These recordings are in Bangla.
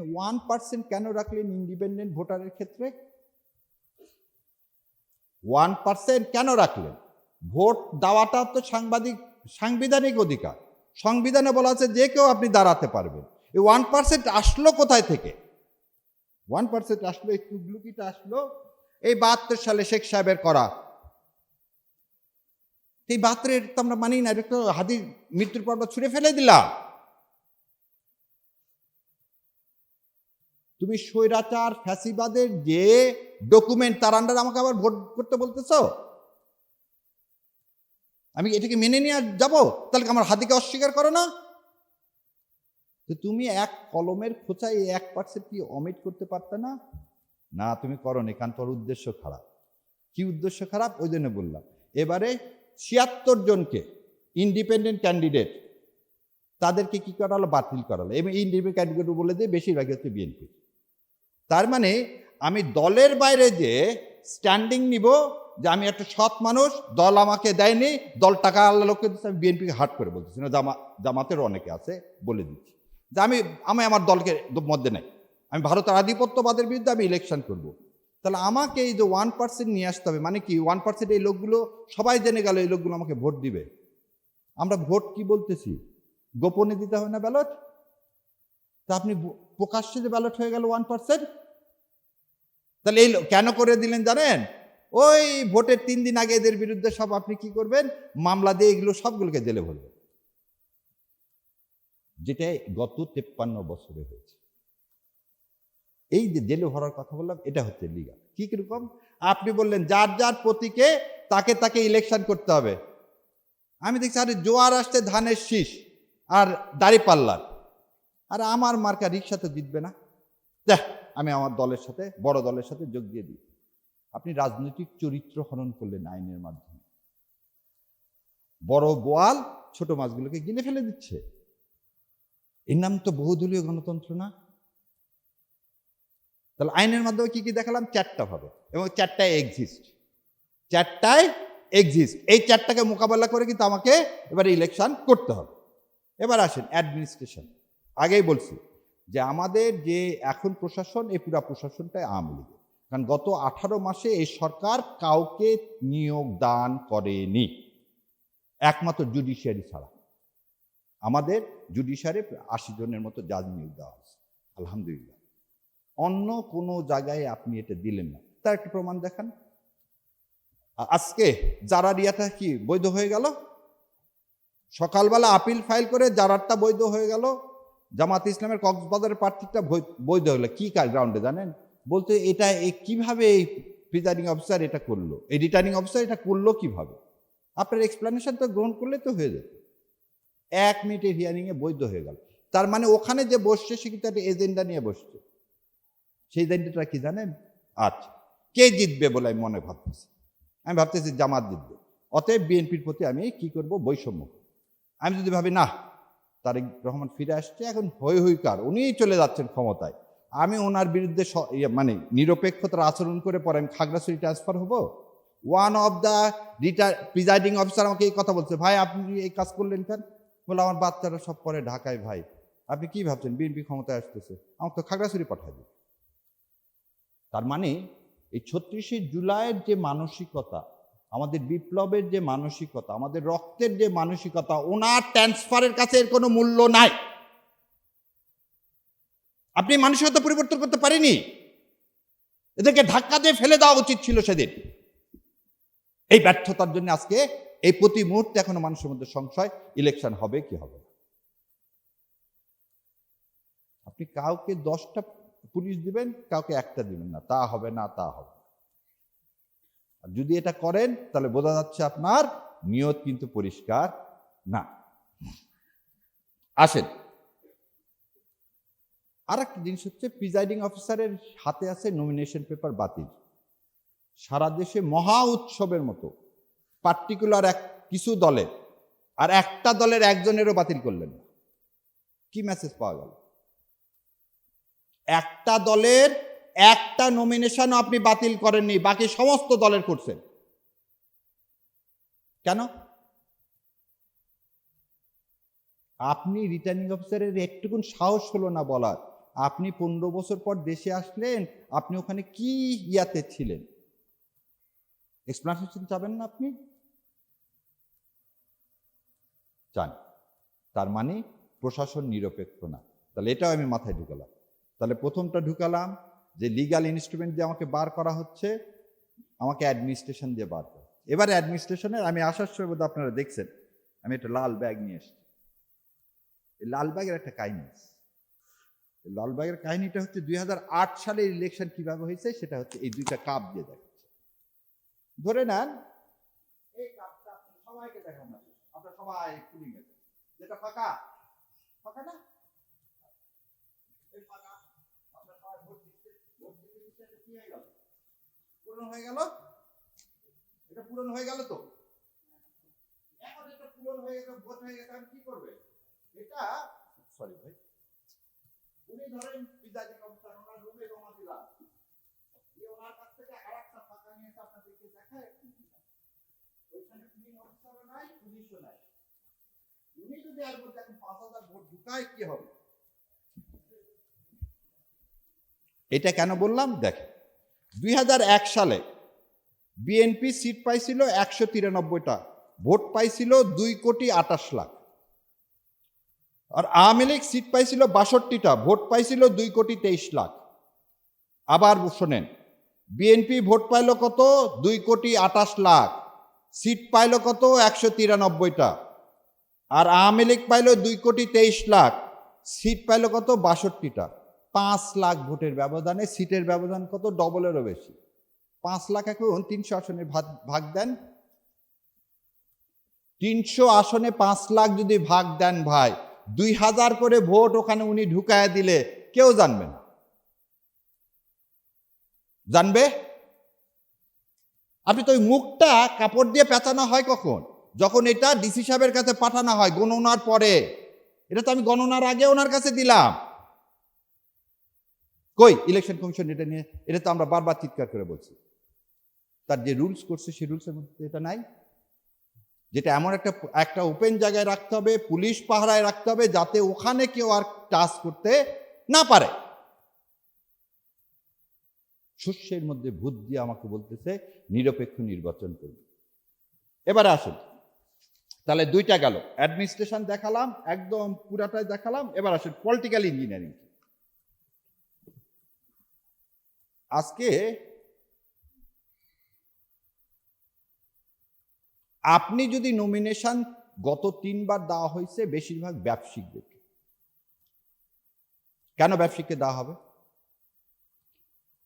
ওয়ান পার্সেন্ট কেন রাখলেন ইন্ডিপেন্ডেন্ট ভোটারের ক্ষেত্রে? ওয়ান পার্সেন্ট কেন রাখলেন? ভোট দেওয়াটা তো সাংবাদিক, সাংবিধানিক অধিকার। সংবিধানে বলা আছে যে কেউ আপনি দাঁড়াতে পারবেন। এই ওয়ান পার্সেন্ট আসলো কোথায় থেকে? ওয়ান পার্সেন্ট আসলো, এই টুকলুকিটা আসলো, এই বাহাত্তর সালে শেখ সাহেবের করা। এই বাহাত্তরের তো আমরা মানি না, এটা তো হাদির মৃত্যুর পর ছুঁড়ে ফেলে দিলাম। তুমি স্বৈরাচার, ফ্যাসিবাদের যে ডকুমেন্ট তার আন্ডার আমাকে আবার ভোট করতে বলতেছো? আমি এটাকে মেনে নিয়ে যাব? তাহলে আমার হাতিকে অস্বীকার করো না? তো তুমি এক কলমের খোঁচায় এই এক পার্সেন্ট কি অমিট করতে পারতে না? না, তুমি করো নি কারণ তোর উদ্দেশ্য খারাপ। কি উদ্দেশ্য খারাপ? ওই জন্য বললাম। এবারে ছিয়াত্তর জনকে ইন্ডিপেন্ডেন্ট ক্যান্ডিডেট তাদেরকে কি করালো? বাতিল করালো। এবং ইন্ডিপেন্ডেন্ট ক্যান্ডিডেট বলে দিয়ে বেশিরভাগই হচ্ছে বিএনপি তার মানে আমি দলের বাইরে যে স্ট্যান্ডিং নিব, যে আমি একটা সৎ মানুষ, দল আমাকে দেয়নি, দল টাকা আল্লাহ লোককে দিচ্ছে আমি বিএনপিকে হাট করে বলতেছি। না, জামা জামাতেরও অনেকে আছে, বলে দিচ্ছি। যে আমি আমি আমার দলকে মধ্যে নেই। আমি ভারতের আধিপত্যবাদের বিরুদ্ধে আমি ইলেকশন করব। তাহলে আমাকে এই যে ওয়ান পার্সেন্ট নিয়ে আসতে হবে মানে কি? ওয়ান পার্সেন্ট এই লোকগুলো, সবাই জেনে গেল এই লোকগুলো আমাকে ভোট দিবে। আমরা ভোট কি বলতেছি? গোপনে দিতে হবে না ব্যালট তা আপনি প্রকাশ্যে যে ব্যালট হয়ে গেল ওয়ান পার্সেন্ট তাহলে এই কেন করে দিলেন জানেন? ওই ভোটের তিন দিন আগে এদের বিরুদ্ধে সব আপনি কি করবেন? মামলা দিয়ে এগুলো সবগুলোকে জেলে ভরবেন। যেটা গত তেপ্পান্ন বছরে হয়েছে। এই যে জেলে ভরার কথা বললাম, এটা হচ্ছে লিগাল কি কীরকম? আপনি বললেন, যার যার প্রতীকে তাকে তাকে ইলেকশন করতে হবে। আমি দেখছি, আরে জোয়ার আসছে ধানের শীষ আর দাড়ি পাল্লার। আর আমার মার্কা রিক্সাতে জিতবে না। দেখ আমি আমার দলের সাথে, বড় দলের সাথে যোগ দিয়ে দিই। আপনি রাজনৈতিক চরিত্র হরণ করলেন আইনের মাধ্যমে। বড় বোয়াল ছোট মাছগুলোকে গিলে ফেলে দিচ্ছে। এর নাম তো বহুদলীয় গণতন্ত্র না। তাহলে আইনের মাধ্যমে কি কি দেখালাম? চারটা হবে এবং চারটায় এক্সিস্ট চারটায় এক্সিস্ট এই চারটাকে মোকাবেলা করে কিন্তু আমাকে এবার ইলেকশন করতে হবে। এবার আসেন অ্যাডমিনিস্ট্রেশন আগেই বলছি যে আমাদের যে এখন প্রশাসন, এই পুরা প্রশাসনটাই আওয়ামী লীগের। কারণ গত আঠারো মাসে এই সরকার কাউকে নিয়োগ দান করেনি। একমাত্র জুডিশিয়ারি ছাড়া। আমাদের জুডিশিয়ারি আশি জনের মতো জাজ নিয়োগ দেওয়া হয়েছে, আলহামদুলিল্লাহ। অন্য কোনো জায়গায় আপনি এটা দিলেন না। তার একটা প্রমাণ দেখান। আজকে যারা রিয়াটা কি বৈধ হয়ে গেল? সকালবেলা আপিল ফাইল করে জারারটা বৈধ হয়ে গেল। জামাত ইসলামের কক্সবাজারের প্রার্থীটা বৈধ হলো। কী কি গ্রাউন্ডে জানেন? বলতে এটা কীভাবে এই প্রিজাইডিং অফিসার এটা করল? এই রিটার্নিং অফিসার এটা করল কীভাবে? আপনার এক্সপ্লেনেশন তো গ্রহণ করলে তো হয়ে যেত। এক মিনিটের হিয়ারিংয়ে বৈধ হয়ে গেল। তার মানে ওখানে যে বসছে, সে কিন্তু একটা এজেন্ডা নিয়ে বসছে। সেই এজেন্ডাটা কি জানেন? আচ্ছা কে জিতবে বলে আমি মনে ভাবতেছি। আমি ভাবতেছি জামাত জিতবে। অতএব বিএনপির প্রতি আমি কি করব? বৈষম্য আমি যদি ভাবি, না তারেক রহমান ফিরে আসছে, এখন হই কার? উনিই চলে যাচ্ছেন ক্ষমতায়। আমি ওনার বিরুদ্ধে ইয়ে মানে নিরপেক্ষতার আচরণ করে পরে আমি খাগড়াছড়ি ট্রান্সফার হব? One of the returning presiding officer আমাকে এই কথা বলছে, ভাই, আপনি এই কাজ করলেন কেন? বলে, আমার বাচ্চারা সব পরে ঢাকায়, ভাই। আপনি কি ভাবছেন? বিএনপি ক্ষমতায় আসতেছে। আমাকে তো খাগড়াছড়ি দিন। তার মানে এই ছত্রিশে জুলাইয়ের যে মানসিকতা আমাদের বিপ্লবের যে মানসিকতা, আমাদের রক্তের যে মানসিকতা, ওনার ট্রান্সফারের কাছে এর কোনো মূল্য নাই। আপনি মানসিকতা পরিবর্তন করতে পারেনি? এদেরকে ধাক্কা দিয়ে ফেলে দেওয়া উচিত ছিল সেদিন। এই ব্যর্থতার জন্য আজকে এই প্রতি মুহূর্তে এখনও মানুষের মধ্যে সংশয় ইলেকশন হবে কি হবে আপনি কাউকে দশটা পুলিশ দিবেন, কাউকে একটা দিবেন না। তা হবে না, তা হবে যদি এটা করেন, তাহলে বোঝা যাচ্ছে আপনার নিয়ত কিন্তু পরিষ্কার না। আসেন। আর একটা জিনিস হচ্ছে প্রিজাইডিং অফিসারের হাতে আছে নমিনেশন পেপার বাতিল। সারা দেশে মহা উৎসবের মতো পার্টিকুলার এক কিছু দলের আর একটা দলের একজনেরও বাতিল করলেন না। কি মেসেজ পাওয়া গেল? একটা দলের একটা নমিনেশনও আপনি বাতিল করেননি, বাকি সমস্ত দলের করছেন। কেন? আপনি রিটার্নিং অফিসারের একটুকুন সাহস হলো না বলার। আপনি পনেরো বছর পর দেশে আসলেন, আপনি ওখানে কি ইয়াতে ছিলেন? এক্সপ্লানেশন চাবেন না আপনি? চান। তার মানে প্রশাসন নিরপেক্ষ না। তাহলে এটাও আমি মাথায় ঢুকালাম। তাহলে প্রথমটা ঢুকালাম যে লিগাল ইনস্ট্রুমেন্ট দিয়ে আমাকে বার করা হচ্ছে, আমাকে অ্যাডমিনিস্ট্রেশন দিয়ে বার করা এবারে অ্যাডমিনিস্ট্রেশনের আমি আসার সময় বোধহয় আপনারা দেখছেন, আমি একটা লাল ব্যাগ নিয়ে এসেছি। এই লাল ব্যাগের একটা কাহিনী। লাল ব্যাগের কাহিনীটা হচ্ছে দুই হাজার আট সালের ইলেকশন কীভাবে হয়েছে, সেটা হচ্ছে এই দুইটা কাপ দিয়ে দেখাচ্ছে। ধরে নেন, এই কাপটা সবাইকে দেখান আপনার সবাই গেছে। যেটা ফাঁকা ফাঁকা না আপনার সবাই ভোট দিচ্ছে পূরণ হয়ে গেল? এটা পূরণ হয়ে গেল তো? এখন এটা পূরণ হয়ে ভোট হয়ে আমি কি করবে? এটা সরি ভাই, উনি ধরেন কমিশন ওনার রুমে জমা দিলাম। একটা আপনাদেরকে দেখায়। ওইখানে নাই নাই। পাঁচ হাজার ভোট ঢুকায়, কি হবে? এটা কেন বললাম? দেখেন দুই সালে বিএনপি সিট পাইছিল একশো তিরানব্বইটা, ভোট পাইছিল দুই কোটি আটাশ লাখ। আর আওয়ামী লীগ সিট পাইছিল বাষট্টিটা, ভোট পাইছিল দুই কোটি তেইশ লাখ। আবার শোনেন বিএনপি ভোট পাইল কত? দুই কোটি আটাশ লাখ। সিট পাইল কত? একশো তিরানব্বইটা। আর আওয়ামী লীগ পাইল দুই কোটি তেইশ লাখ। সিট পাইল কত? বাষট্টিটা। পাঁচ লাখ ভোটের ব্যবধানে সিটের ব্যবধান কত? ডবলেরও বেশি। পাঁচ লাখ এখন তিনশো আসনে ভাগ দেন। তিনশো আসনে পাঁচ লাখ যদি ভাগ দেন ভাই, দুই হাজার করে ভোট ওখানে উনি ঢুকায় দিলে কেউ জানবে না। জানবে? আপনি তো ওই মুখটা কাপড় দিয়ে পেঁচানো হয় কখন? যখন এটা ডিসি সাহেবের কাছে পাঠানো হয় গণনার পরে। এটা তো আমি গণনার আগে ওনার কাছে দিলাম। কই? ইলেকশন কমিশন এটা নিয়ে, এটা তো আমরা বারবার চিৎকার করে বলছি। তার যে রুলস করছে, সেই রুলসের মধ্যে এটা নাই। যেটা এমন একটা একটা ওপেন জায়গায় রাখতে হবে, পুলিশ পাহারায় রাখতে হবে, যাতে ওখানে কেউ আর টাচ করতে না পারে। শস্যের মধ্যে ভূত দিয়ে আমাকে বলতেছে, নিরপেক্ষ নির্বাচন করবে। এবারে আসুন। তাহলে দুইটা গেল। অ্যাডমিনিস্ট্রেশন দেখালাম, একদম পুরাটাই দেখালাম। এবার আসুন পলিটিক্যাল ইঞ্জিনিয়ারিং আজকে আপনি যদি নমিনেশন গত তিনবার দেওয়া হয়েছে, বেশিরভাগ ব্যবসায়িকদেরকে কেন ব্যবসায়িককে দেওয়া হবে?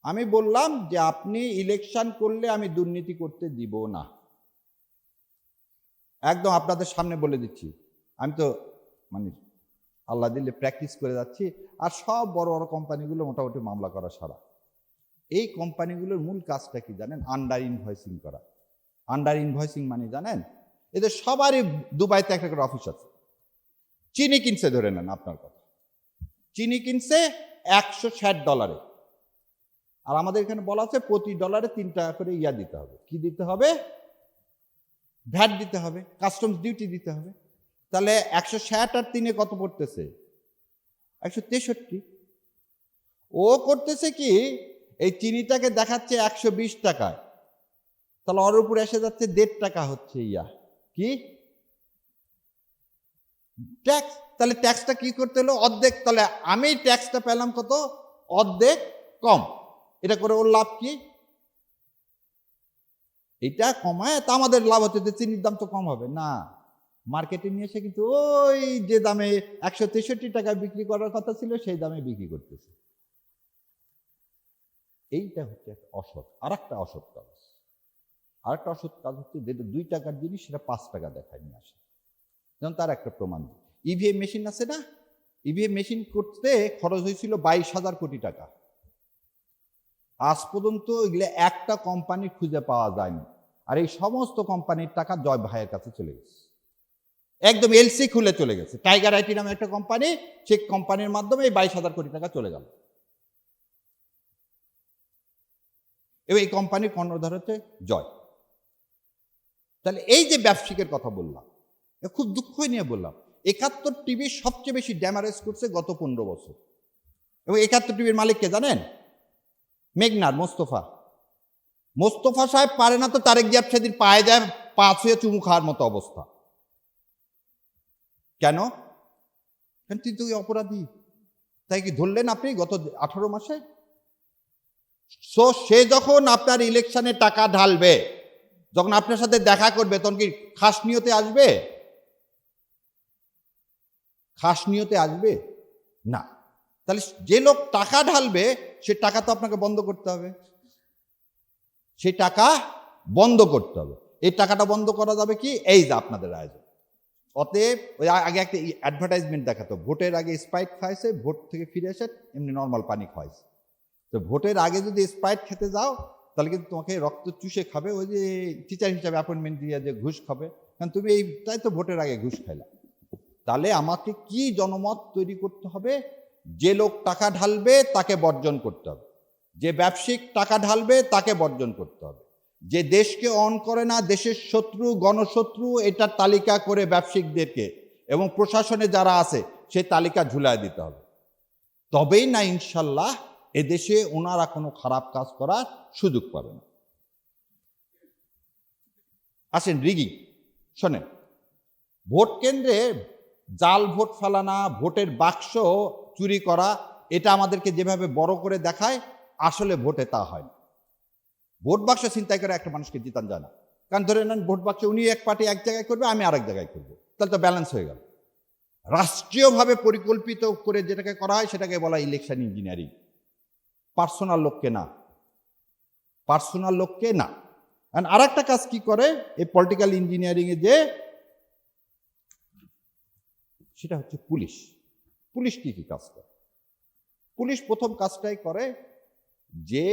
আমি বললাম যে আপনি ইলেকশন করলে আমি দুর্নীতি করতে দিব না। একদম আপনাদের সামনে বলে দিচ্ছি। আমি তো মানে আল্লাহ দিলে প্র্যাকটিস করে যাচ্ছি। আর সব বড় বড় কোম্পানিগুলো মোটামুটি মামলা করা সারা। এই কোম্পানিগুলোর মূল কাজটা কি জানেন? আন্ডার ইনভয়েসিং করা। আন্ডার ইনভয়েসিং মানে জানেন? এদের সবারই দুবাইতে একটা করে অফিস আছে। চিনি কিনছে, ধরে নেন আপনার কথা। চিনি কিনছে একশো ষাট ডলারে আর আমাদের এখানে বলা আছে প্রতি ডলারে তিন টাকা করে ইয়া দিতে হবে। কি দিতে হবে? ভ্যাট দিতে হবে কাস্টমস ডিউটি দিতে হবে। তাহলে একশো ষাট আর তিনে কত পড়তেছে? একশো তেষট্টি। ও করতেছে কি এই চিনিটাকে দেখাচ্ছে একশো বিশ টাকায়। তাহলে ওর উপরে এসে যাচ্ছে দেড় টাকা হচ্ছে, ইয়া। কি? ট্যাক্স তাহলে ট্যাক্সটা কি করতে হলো? অর্ধেক, তাহলে আমি ট্যাক্সটা পেলাম কত? অর্ধেক কম। এটা করে ওর লাভ কি? এটা কমায়, তা আমাদের লাভ হচ্ছে যে চিনির দাম তো কম হবে। না মার্কেটে নিয়ে এসে কিন্তু ওই যে দামে একশো তেষট্টি টাকায় বিক্রি করার কথা ছিল, সেই দামে বিক্রি করতেছে। এইটা হচ্ছে একটা অসৎ। আর একটা অসৎ কাজ। আর একটা অসৎ কাজ হচ্ছে যেটা দুই টাকার জিনিস সেটা পাঁচ টাকা দেখায় নিয়ে আসে। যেমন তার একটা প্রমাণ ইভিএম মেশিন আছে না? ইভিএম মেশিন করতে খরচ হয়েছিল বাইশ হাজার কোটি টাকা। আজ পর্যন্ত এগুলো একটা কোম্পানি খুঁজে পাওয়া যায়নি। আর এই সমস্ত কোম্পানির টাকা জয় ভাইয়ের কাছে চলে গেছে। একদম এলসি খুলে চলে গেছে। টাইগার আইটি নামে একটা কোম্পানি সেই কোম্পানির মাধ্যমে এই বাইশ হাজার কোটি টাকা চলে গেল। এবং এই কোম্পানির কর্ণধার হচ্ছে জয়। তাহলে এই যে ব্যবসায়িকের কথা বললাম খুব দুঃখ নিয়ে বললাম, একাত্তর টিভি সবচেয়ে বেশি ড্যামারেজ করছে গত পনেরো বছর। এবং একাত্তর টিভির মালিক কে জানেন? মেঘনার মোস্তফা। মোস্তফা সাহেব পারে না তো তারেক জিয়াব সেদিন পায়ে যায়, পা ছুঁয়ে চুমু খাওয়ার মতো অবস্থা। কেন? তিনি তো অপরাধী। তাই কি ধরলেন আপনি গত আঠারো মাসে? সো সে যখন আপনার ইলেকশনে টাকা ঢালবে, যখন আপনার সাথে দেখা করবে, তখন কি খাস নিয়তে আসবে? খাস নিয়তে আসবে? না। তাহলে যে লোক টাকা ঢালবে, সে টাকা তো আপনাকে বন্ধ করতে হবে। সেই টাকা বন্ধ করতে হবে। এই টাকাটা বন্ধ করা যাবে কি? এই যে আপনাদের আয়োজন। অতএব, ওই আগে একটা অ্যাডভার্টাইজমেন্ট দেখাতো। ভোটের আগে স্প্রাইট খাইছে ভোট থেকে ফিরে এসে এমনি নর্মাল পানি খাওয়াইছে। তো ভোটের আগে যদি স্প্রাইট খেতে যাও, তাহলে কিন্তু তোমাকে রক্ত চুষে খাবে, ওই যে টিচার হিসাবে অ্যাপয়েন্টমেন্ট দিয়ে যে ঘুষ খাবে। কারণ তুমি এই, তাই তো ভোটের আগে ঘুষ খাইলা। তাহলে আমাকে কি জনমত তৈরি করতে হবে? যে লোক টাকা ঢালবে, তাকে বর্জন করতে হবে। যে ব্যবসায়িক টাকা ঢালবে, তাকে বর্জন করতে হবে। যে দেশকে অন করে না, দেশের শত্রু, গণশত্রু, এটার তালিকা করে ব্যবসায়িকদেরকে এবং প্রশাসনে যারা আছে সেই তালিকা ঝুলায় দিতে হবে। তবেই না ইনশাল্লাহ এদেশে ওনারা কোনো খারাপ কাজ করার সুযোগ পাবে না। আসেন রিগিং, শোনেন। ভোট কেন্দ্রে জাল ভোট ফেলানা, ভোটের বাক্স চুরি করা, এটা আমাদেরকে যেভাবে বড় করে দেখায়, আসলে ভোটে তা হয় না। ভোট বাক্স চিন্তাই করে একটা মানুষকে জিতান যায় না। কারণ ধরে নেন, ভোট বাক্স উনি এক পার্টি এক জায়গায় করবে, আমি আরেক জায়গায় করব। তাহলে তো ব্যালেন্স হয়ে গেল। রাষ্ট্রীয়ভাবে পরিকল্পিত করে যেটাকে করা হয়, সেটাকে বলা ইলেকশন ইঞ্জিনিয়ারিং পার্সোনাল লোককে না। পার্সোনাল লোককে না। আর একটা কাজ কি করে? এই পলিটিক্যাল ইঞ্জিনিয়ারিংয়ে যে সেটা হচ্ছে পুলিশ। পুলিশ কি কি কাজ করে? পুলিশ প্রথম কাজটাই করে যে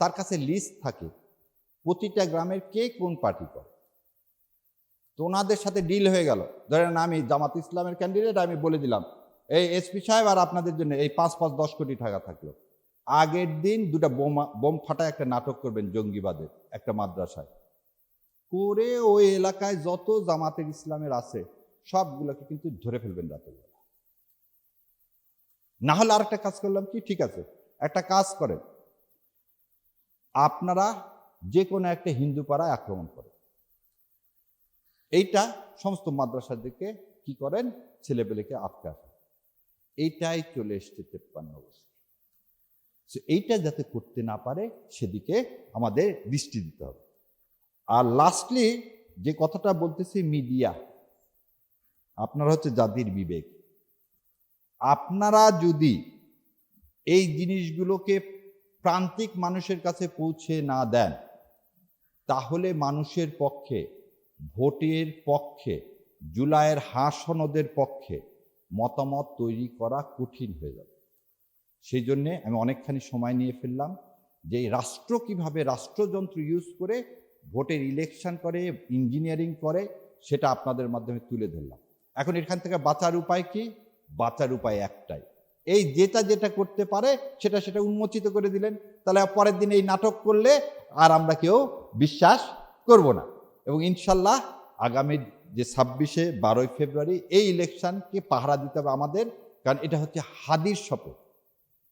তার কাছে লিস্ট থাকে প্রতিটা গ্রামের কে কোন পার্টি করে। তো ওনাদের সাথে ডিল হয়ে গেল। ধরেন আমি জামাত ইসলামের ক্যান্ডিডেট আমি বলে দিলাম, এই এসপি সাহেব আর আপনাদের জন্য এই পাঁচ পাঁচ দশ কোটি টাকা থাকল। আগের দিন দুটা বোমা, বোম ফাটা একটা নাটক করবেন জঙ্গিবাদের, একটা মাদ্রাসায়। করে ওই এলাকায় যত জামাতের ইসলামের আছে, সবগুলোকে কিন্তু ধরে ফেলবেন রাতের বেলা না হলে আরেকটা কাজ করলাম কি? ঠিক আছে, একটা কাজ করেন। আপনারা যে কোনো একটা হিন্দু পাড়ায় আক্রমণ করেন। এইটা সমস্ত মাদ্রাসার দিকে কি করেন? ছেলেপেলেকে আটকা। এইটাই চলে এসছে তেপ্পান্ন বছর এইটা যাতে করতে না পারে, সেদিকে আমাদের দৃষ্টি দিতে হবে। আর লাস্টলি যে কথাটা বলতেছি মিডিয়া, আপনারা হচ্ছে জাতির বিবেক। আপনারা যদি এই জিনিসগুলোকে প্রান্তিক মানুষের কাছে পৌঁছে না দেন, তাহলে মানুষের পক্ষে, ভোটের পক্ষে, জুলাইয়ের হাসনদের পক্ষে মতামত তৈরি করা কঠিন হয়ে যাবে। সেই জন্যে আমি অনেকখানি সময় নিয়ে ফেললাম যে রাষ্ট্র কীভাবে রাষ্ট্রযন্ত্র ইউজ করে ভোটের ইলেকশন করে ইঞ্জিনিয়ারিং করে, সেটা আপনাদের মাধ্যমে তুলে ধরলাম। এখন এখান থেকে বাঁচার উপায় কি? বাঁচার উপায় একটাই। এই যেটা যেটা করতে পারে, সেটা সেটা উন্মোচিত করে দিলেন। তাহলে পরের দিন এই নাটক করলে আর আমরা কেউ বিশ্বাস করব না। এবং ইনশাল্লাহ আগামী যে ছাব্বিশে বারোই ফেব্রুয়ারি এই ইলেকশনকে পাহারা দিতে হবে আমাদের, কারণ এটা হচ্ছে হাদির শপথ।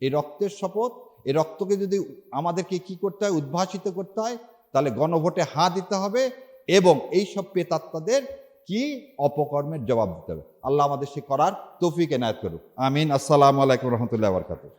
এই রক্তের শপথ এই রক্তকে যদি আমাদেরকে কি করতে হয়, উদ্ভাসিত করতে হয়, তাহলে গণভোটে হা দিতে হবে এবং এই সব পেতাত্মাদের কি অপকর্মের জবাব দিতে হবে। আল্লাহ আমাদের সে করার তৌফিক এনায়ত করুক। আমিন। আসসালামু আলাইকুম রহমতুল্লাহ বরকাতুহ।